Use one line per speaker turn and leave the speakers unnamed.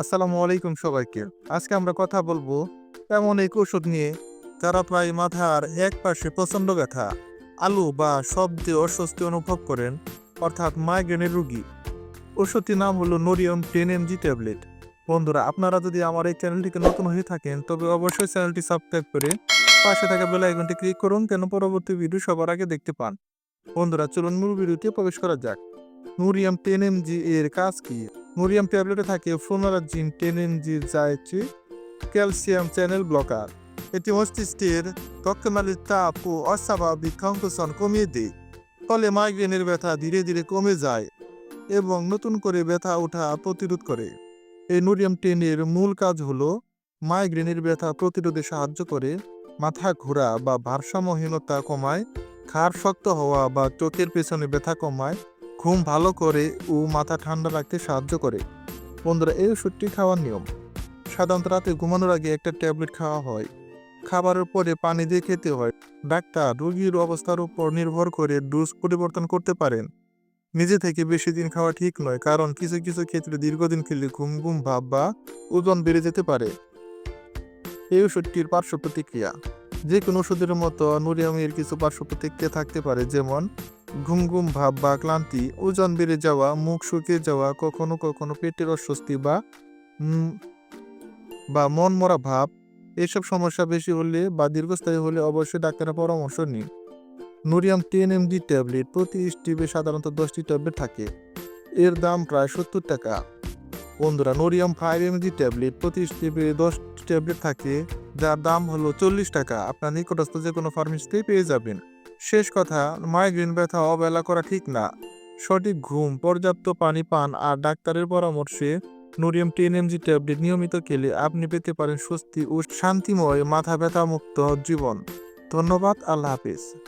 আসসালামু আলাইকুম সবাইকে। আজকে আমরা কথা বলব এমন এক ওষুধ নিয়ে যারা প্রায় মাথার এক পাশে প্রচণ্ড ব্যথা, আলু বা শব্দে অস্বস্তি অনুভব করেন, অর্থাৎ মাইগ্রেনের রুগী। ওষুধটির নাম হলো নোরিয়াম টেন এমজি ট্যাবলেট বন্ধুরা, আপনারা যদি আমার এই চ্যানেলটিকে নতুন হয়ে থাকেন, তবে অবশ্যই চ্যানেলটি সাবস্ক্রাইব করে পাশে থাকা বেল আইকনটি ক্লিক করুন, কেন পরবর্তী ভিডিও সবার আগে দেখতে পান। বন্ধুরা, চলুন মূল ভিডিওতে প্রবেশ করা যাক। নোরিয়াম টেন এমজি এর কাজ কি? নোরিয়াম ট্যাবলেটে থাকে ফ্লোনারাজিন টেন এমজি যা ক্যালসিয়াম চ্যানেল ব্লকার। এটি মস্তিষ্কের রক্তনালীর তাপ ও অস্বাভাবিক কম্প্রেশন কমিয়ে দেয়, ফলে মাইগ্রেনের ব্যথা ধীরে ধীরে কমে যায় এবং নতুন করে ব্যথা ওঠা প্রতিরোধ করে। এই নোরিয়াম টেনের মূল কাজ হলো মাইগ্রেনের ব্যথা প্রতিরোধে সাহায্য করে, মাথা ঘোরা বা ভারসাম্যহীনতা কমায় খাড় শক্ত হওয়া বা চোখের পেছনে ব্যথা কমায় ঘুম ভালো করে ও মাথা ঠান্ডা রাখতে সাহায্য করে। বন্ধুরা, এই ওষুধটি খাওয়ার নিয়ম। সাধারণত রাতে ঘুমানোর আগে একটা ট্যাবলেট খাওয়া হয়। খাবারের পরে পানি দিয়ে খেতে হয়। ডাক্তার রোগীর অবস্থার উপর নির্ভর করে ডোজ পরিবর্তন করতে পারেন। নিজে থেকে বেশি দিন খাওয়া ঠিক নয়, কারণ কিছু কিছু ক্ষেত্রে দীর্ঘদিন খেলে ঘুম ঘুম ভাব বা ওজন বেড়ে যেতে পারে। এই ওষুধটির পার্শ্ব প্রতিক্রিয়া। যে কোনো ওষুধের মতো নুরিয়ামের কিছু পার্শ্ব প্রতিক্রিয়া থাকতে পারে, যেমন ঘুম ঘুম ভাব বা ক্লান্তি, ওজন বেড়ে যাওয়া, মুখ শুকিয়ে যাওয়া, কখনো কখনো পেটের অস্বস্তি বা বা মন মরা ভাব, এসব সমস্যা বেশি হলে বা দীর্ঘস্থায়ী হলে অবশ্যই ডাক্তারের পরামর্শ নিন। নুরিয়াম টেন এমজি ট্যাবলেট প্রতি স্টিপে সাধারণত দশটি ট্যাবলেট থাকে। এর দাম প্রায় সত্তর টাকা। বন্ধুরা, নোরিয়াম ফাইভ এমজি ট্যাবলেট প্রতি স্টিপে দশটি ট্যাবলেট থাকে, যার দাম হলো চল্লিশ টাকা। আপনার নিকটস্থ যে কোনো ফার্মেসিতেই পেয়ে যাবেন। শেষ কথা মাইগ্রেন ব্যথা, অবহেলা করা ঠিক না। সঠিক ঘুম, পর্যাপ্ত পানি পান আর ডাক্তারের পরামর্শে নোরিয়াম টেন এমজি ট্যাবলেট নিয়মিত খেলে আপনি পেতে পারেন স্বস্তি ও শান্তিময় মাথা ব্যথা মুক্ত জীবন। ধন্যবাদ, আল্লাহ হাফিজ।